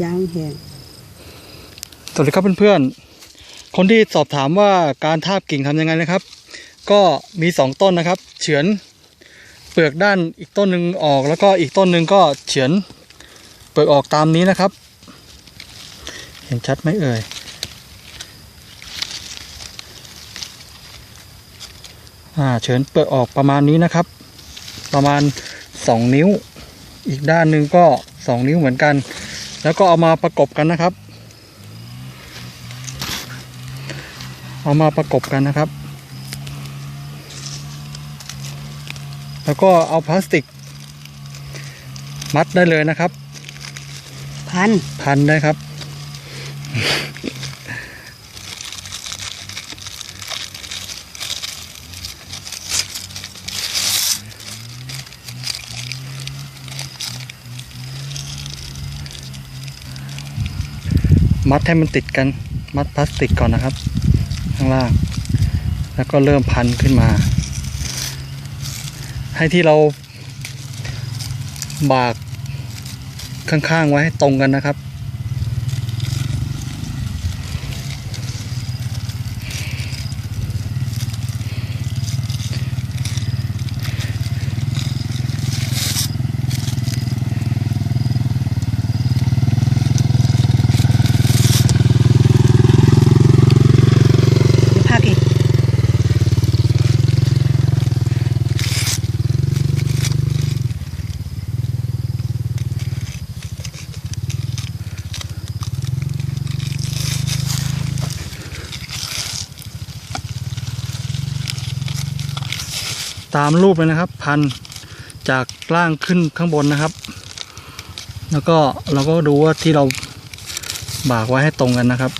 ยางแห้งสวัสดีครับเพื่อนๆ คนที่สอบถามว่าการทาบกิ่งทำยังไงนะครับ ก็มีสองต้นนะครับ เฉือนเปลือกด้านอีกต้นหนึ่งออก แล้วก็อีกต้นหนึ่งก็เฉือนเปลือกออกตามนี้นะครับ เห็นชัดไหมเอ่ยอ่าเฉือนเปลือกออกประมาณนี้นะครับ ประมาณสองนิ้ว อีกด้านหนึ่งก็สองนิ้วเหมือนกัน แล้วก็เอามาประกบกันนะครับ เอามาประกบกันนะครับ แล้วก็เอาพลาสติก มัดได้เลยนะครับ พันพันได้ครับ มัดให้มันติดกัน มัดพลาสติกก่อนนะครับ ข้างล่าง แล้วก็เริ่มพันขึ้นมา ให้ที่เราบากข้างๆไว้ให้ตรงกันนะครับ ตามรูปเลยนะครับ พันจากล่างขึ้นข้างบนนะครับ แล้วก็เราก็ดูว่าที่เราบากไว้ให้ตรงกันนะครับ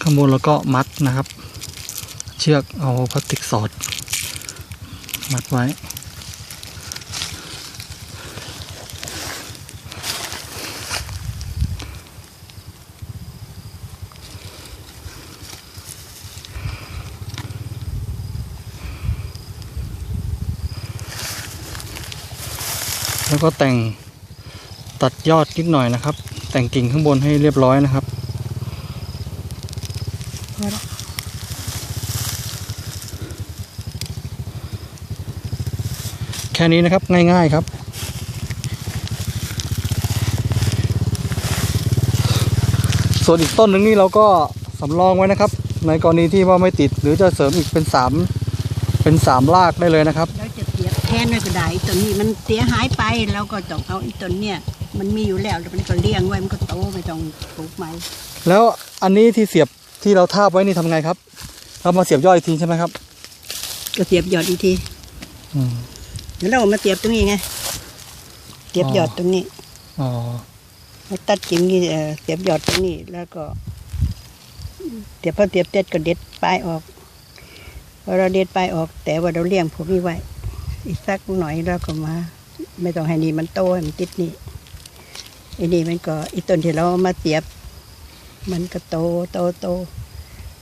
ข้างบนแล้วก็มัดนะครับ เชือกเอาพลาสติกสอด มัดไว้ แล้วก็แต่งตัดยอดนิดหน่อยนะครับ แต่งกิ่งข้างบนให้เรียบร้อยนะครับ พอละ แค่นี้นะครับง่าย ๆครับ ส่วนอีกต้นหนึ่งนี่เราก็สำรองไว้นะครับ ในกรณีที่ว่าไม่ติดหรือจะเสริมอีกเป็นสามเป็นสามรากได้เลยนะครับเราจะเสียบแทนไว้ก็ได้ต้นนี้มันเสียหายไปเราก็ต้องเอาอีต้นเนี่ย มันมีอยู่แล้วแล้วมันก็เลี้ยงไว้มันก็โตไม่ต้องปลูกใหม่แล้วอันนี้ที่เสียบที่เราทาบไว้นี่ทำไงครับ เรามาเสียบยอดอีกทีใช่ไหมครับ ก็เสียบยอดอีกที อืม แล้วเราเอามาเสียบตรงนี้ไงเสียบอ๋อยอดตรงนี้อ๋อเราตัดกิ่งนี่เอ่อเสียบยอดตรงนี้ แล้วก็เดี๋ยวพอเสียบเสร็จก็เด็ดปลายออกพอเราเด็ดปลายออก แต่ว่าเราเลี้ยงพวกนี้ไว้ อีกสักหน่อยเราก็มา ไม่ต้องให้นี่มันโตให้มันติดนี่ไอ้นี่มันก็อีต้นที่เราเอามาเสียบ มันก็โตโตโต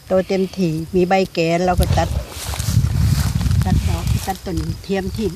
โตเต็มทีมีใบแก่เราก็ตัด ตัดดอกตัดต้นเทียมที่